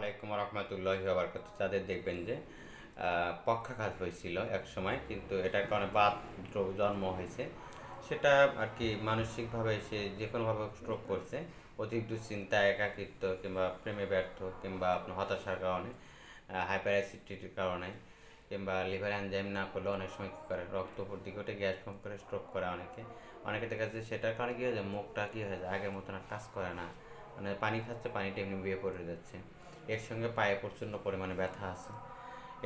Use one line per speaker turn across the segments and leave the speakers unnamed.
আলাইকুম রহমতুল্লাহ বারকাত যাদের দেখবেন যে পক্ষাঘাত হয়েছিল এক সময়, কিন্তু এটার কারণে রোগ জন্ম হয়েছে। সেটা আর কি মানসিকভাবে সে যে কোনোভাবে স্ট্রোক করছে অধিক দুশ্চিন্তা একাকিত্ব কিংবা প্রেমে ব্যর্থ কিংবা আপনার হতাশার কারণে হাইপার অ্যাসিডিটির কারণে, কিংবা লিভার এনজাইম না করলে অনেক সময় কী করে, রক্ত ভর্তি ঘটে গ্যাস ফর্ম করে স্ট্রোক করে অনেকে। অনেকে দেখা যাচ্ছে সেটার কারণে কী হয়ে যায় মুখটা কী হয়ে যায় আগের মতন আর কাজ করে না। মানে পানি খাচ্ছে, পানিটা এমনি বিয়ে পড়ে যাচ্ছে। এর সঙ্গে পায়ে প্রচণ্ড পরিমাণে ব্যথা আছে।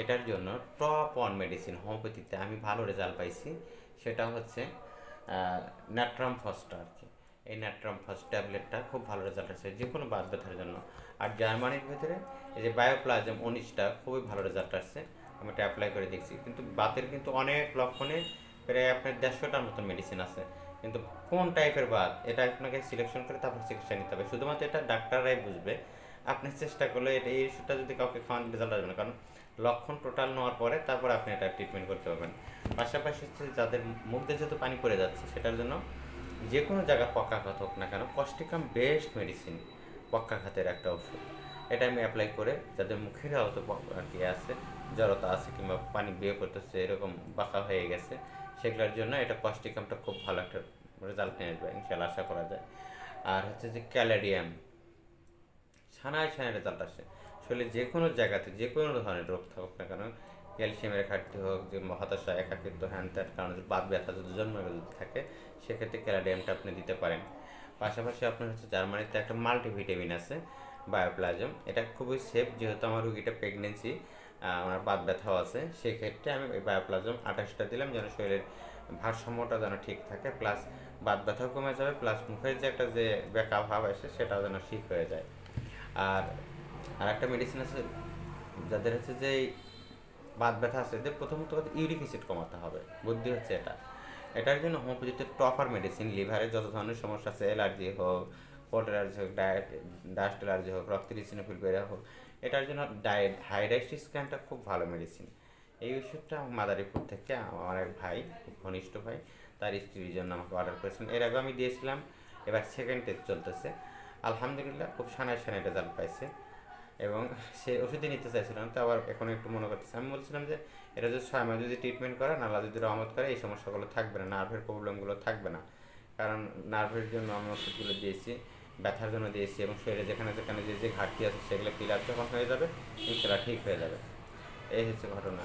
এটার জন্য টপ ওয়ান মেডিসিন হোমিওপ্যাথিতে আমি ভালো রেজাল্ট পাইছি। সেটা হচ্ছে ন্যাট্রাম ফসটা আর কি। এই ন্যাট্রাম ফার্স্ট ট্যাবলেটটা খুব ভালো রেজাল্ট আছে যে কোনো বাত ব্যথার জন্য। আর জার্মানির ভিতরে এই যে বায়োপ্লাজম উনিশটা খুবই ভালো রেজাল্ট আসছে। আমি এটা অ্যাপ্লাই করে দেখছি। কিন্তু বাতের কিন্তু অনেক লক্ষণে প্রায় আপনার দেড়শোটার মতন মেডিসিন আছে। কিন্তু কোন টাইপের বাত? এটা আপনাকে সিলেকশন করে তারপর চিকিৎসা নিতে হবে। শুধুমাত্র এটা ডাক্তাররাই বুঝবে। আপনি চেষ্টা করলে এটা, এই ওষুধটা যদি কাউকে খাওয়ান রেজাল্ট আসবে না, কারণ লক্ষণ টোটাল নেওয়ার পরে তারপর আপনি এটা ট্রিটমেন্ট করতে পারবেন। পাশাপাশি হচ্ছে যাদের মুখ দিয়ে যেহেতু পানি পড়ে যাচ্ছে, সেটার জন্য যে কোনো জায়গায় পক্ষাঘাত হোক না কেন, কষ্টিকাম বেস্ট মেডিসিন পক্ষাঘাতের একটা ওষুধ। এটা আমি অ্যাপ্লাই করে যাদের মুখের আহত কি আছে, জড়তা আছে কিংবা পানি বিয়ে করতেছে, এরকম বাঁকা হয়ে গেছে, সেগুলোর জন্য এটা কষ্টিকামটা খুব ভালো একটা রেজাল্ট নিয়ে আসবে ইনশাল্লাহ আশা করা যায়। আর হচ্ছে যে ক্যালেডিয়াম ছানায় ছানায় রেজাল্ট আসে। শরীরে যে কোনো জায়গাতে, যে কোনো ধরনের রোগ থাকুক না কেন ক্যালসিয়ামের ঘাটতি হোক, যে হতাশা, একাকিত্ব হ্যান ত্যান কারণে বাদ ব্যথা যদি জন্ম যদি থাকে, সেক্ষেত্রে ক্যালাডিয়ামটা আপনি দিতে পারেন। পাশাপাশি আপনার হচ্ছে জার্মানিতে একটা মাল্টিভিটামিন আছে বায়োপ্লাজম এটা খুবই সেফ যেহেতু আমার রুগীটা প্রেগনেন্সি আমার বাদ ব্যথাও আছে, সেক্ষেত্রে আমি বায়োপ্লাজম আঠাশটা দিলাম যেন শরীরের ভারসাম্যটা যেন ঠিক থাকে প্লাস বাদ ব্যথাও কমে যাবে প্লাস মুখের যে একটা যে বেকা ভাব আসে সেটাও যেন ঠিক হয়ে যায়। আর আর একটা মেডিসিন আছে যাদের হচ্ছে যে বাত ব্যথা আছে, এদের প্রথমত ইউরিক অ্যাসিড কমাতে হবে। বুদ্ধি হচ্ছে এটা। এটার জন্য হোমিওপ্যাথিতে টপার মেডিসিন লিভারে যত ধরনের সমস্যা আছে অ্যালার্জি হোক কোল্ড অ্যালার্জি হোক ডায়েট ডাস্ট অ্যালার্জি হোক, রক্ত রিসিনোফিল হোক, এটার জন্য ডায়েট হাইড্রাইসিস স্ক্যানটা খুব ভালো মেডিসিন এই ওষুধটা মাদারীপুর থেকে আমার এক ভাই, খুব ঘনিষ্ঠ ভাই, তার স্ত্রীর জন্য আমাকে অর্ডার করেছিলেন এর আগে আমি দিয়েছিলাম, এবার সেকেন্ড টেস্ট চলতেছে। আলহামদুলিল্লাহ, খুব সানায় সানায় রেজাল্ট পাইছে। এবং সে ওষুধই নিতে চাইছিলাম, তো আবার এখন একটু মনে করতেছে। আমি বলছিলাম যে, এটা যদি ছয় মাস যদি ট্রিটমেন্ট করে আল্লাহ যদি রহমত করে, এই সমস্যাগুলো থাকবে না নার্ভের প্রবলেমগুলো থাকবে না। কারণ নার্ভের জন্য আমি ওষুধগুলো দিয়েছি, ব্যথার জন্য দিয়েছি এবং শরীরে যেখানে যেখানে যে যে ঘাটতি আছে, সেগুলো ক্লিয়ার যখন হয়ে যাবে ইনশাল্লাহ ঠিক হয়ে যাবে। এই হচ্ছে ঘটনা।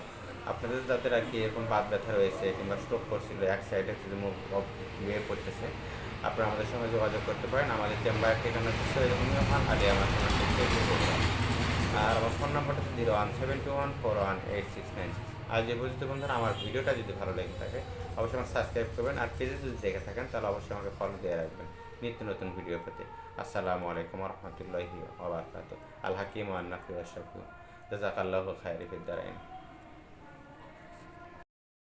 আপনাদের যাদের আর কি এরকম বাদ ব্যথা রয়েছে কিংবা স্ট্রোক করছিল, এক সাইডে মুখ বিয়ে করতেছে আপনারা আমাদের সঙ্গে যোগাযোগ করতে পারেন। আমাদের চেম্বার ঠিকানা হচ্ছে খান মার্কেট আর আমার ফোন নাম্বারটা হচ্ছে zero one seven two one four one eight six nine আর যে বুঝতে বন্ধুরা, আমার ভিডিওটা যদি ভালো লেগে থাকে, অবশ্যই আমার সাবস্ক্রাইব করবেন। আর পেজে যদি দেখে থাকেন, তাহলে অবশ্যই আমাকে ফলো দিয়ে রাখবেন। নিত্য নতুন ভিডিও পেতে। আসসালামু আলাইকুম রহমতুল্লাহি ওবরকাত আল হাকিম আন্নাফি আশাফু জাজাকাল্লাহ খায়রি ফিদ্দারাইন।